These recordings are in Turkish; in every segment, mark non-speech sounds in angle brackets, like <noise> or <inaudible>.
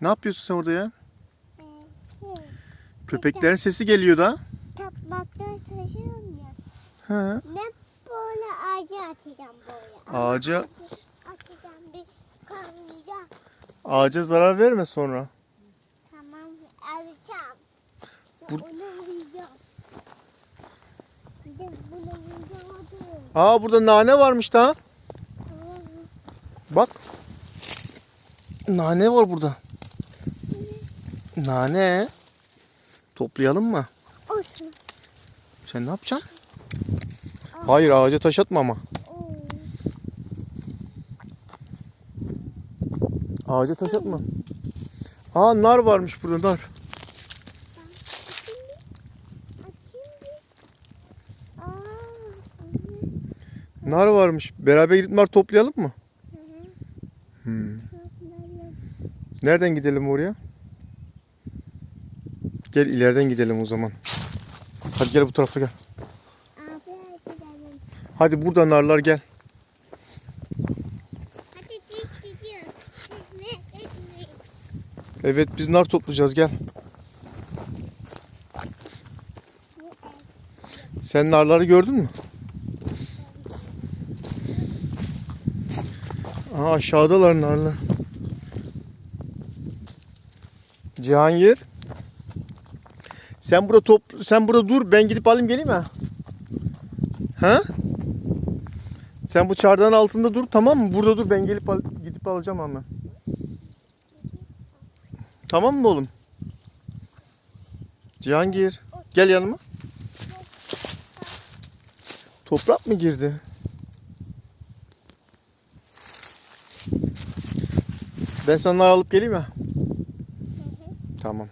Ne yapıyorsun sen orada ya? Şey, Köpeklerin sesi geliyor da. Tabakta taşıyorum ya. He. Ben böyle ağaca atacağım böyle. Ağaca- Açacağım bir karınca. Ağaca zarar verme sonra. Tamam alacağım. Bu- Onu vuracağım. Bir de bunu vuracağım. Aa burada nane varmış daha. Bak. Nane var burada. Nane. Toplayalım mı? Olsun. Sen ne yapacaksın? Hayır ağaca taş atma ama. Oo. Ağaca taş atma. Aa nar varmış burada nar. Aa. Nar varmış. Beraber gidip nar toplayalım mı? Hı hı. Hmm. Nereden gidelim oraya? Gel ileriden gidelim o zaman. Hadi gel bu tarafa gel. Hadi burada narlar gel. Evet biz nar toplayacağız gel. Sen narları gördün mü? Aa aşağıdalar narlar. Cihangir. Sen burada top sen burada dur ben gidip alayım geleyim mi? Ha? Sen bu çardağın altında dur tamam mı? Burada dur ben gelip al- gidip alacağım hemen. Tamam mı oğlum? Cihangir gel yanıma. Toprak mı girdi? Ben sana alıp geleyim mi? Tamam.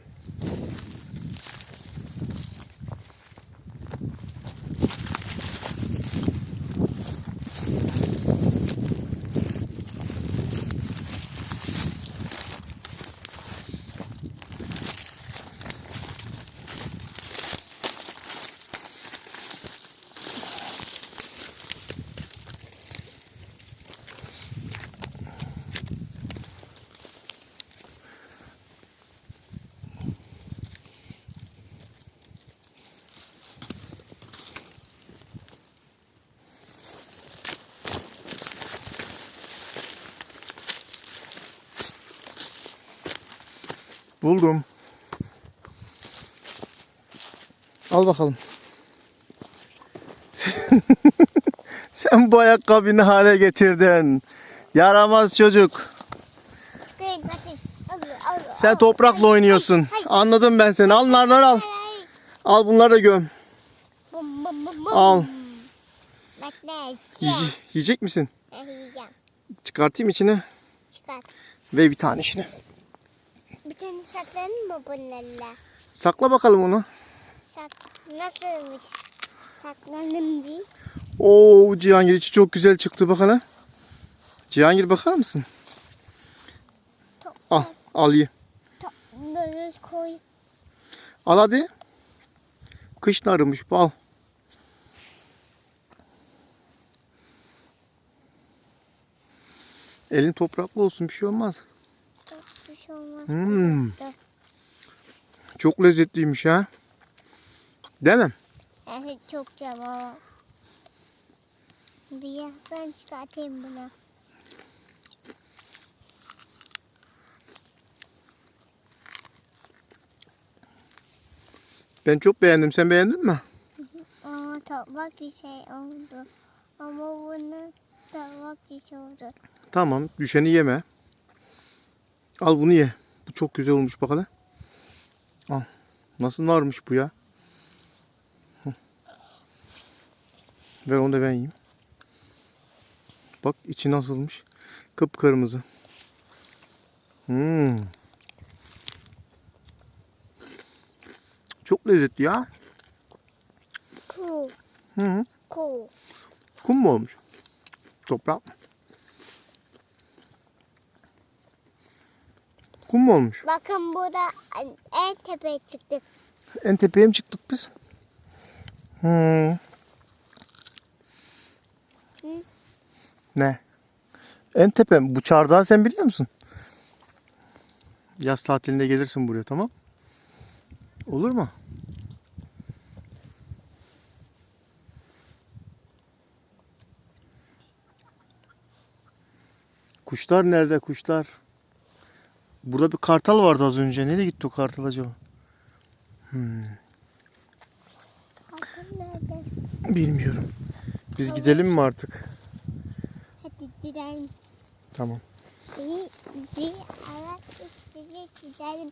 Buldum. Al bakalım. <laughs> Sen bu ayakkabını hale getirdin. Yaramaz çocuk. Sen toprakla oynuyorsun. Anladım ben seni. Al narları al. Al bunları da göm. Al. Bekle. Yiye- yiyecek misin? Çıkartayım içine. Çıkart. Ve bir tane içine. Bir tane saklanır mı bunlarla? Sakla bakalım onu. Sak nasılmış? Saklanın bir. Oo Cihangir içi çok güzel çıktı bak hele. Cihangir bakar mısın? Top, Al. Al ye. top, koy. Al hadi. Kış narıymış bu al. Elin topraklı olsun bir şey olmaz. Top, bir şey olmaz. Hmm. Çok lezzetliymiş ha. Değil mi? Evet çok cevap. Bir yandan çıkartayım bunu. Ben çok beğendim. Sen beğendin mi? Aa tabak bir şey oldu. Ama bunu tabak bir şey oldu. Tamam. Düşeni yeme. Al bunu ye. Bu çok güzel olmuş bak hele. Al. Nasıl narmış bu ya? Hı. Ver onu da ben yiyeyim. Bak içi nasılmış. Kıpkırmızı. Hmm. Çok lezzetli ya. Cool. Hı. Cool. Kum mu olmuş? Toprak. Kum mu olmuş? Bakın burada en tepeye çıktık. En tepeye mi çıktık biz? Hmm. Hı? Ne? En tepe mi? Bu çardağı sen biliyor musun? Yaz tatilinde gelirsin buraya tamam? Olur mu? Kuşlar nerede kuşlar? Burada bir kartal vardı az önce. Nereye gitti o kartal acaba? Nerede? Bilmiyorum. Biz gidelim mi artık? Hadi gidelim. Tamam. Bir, bir araç üstüne gidelim.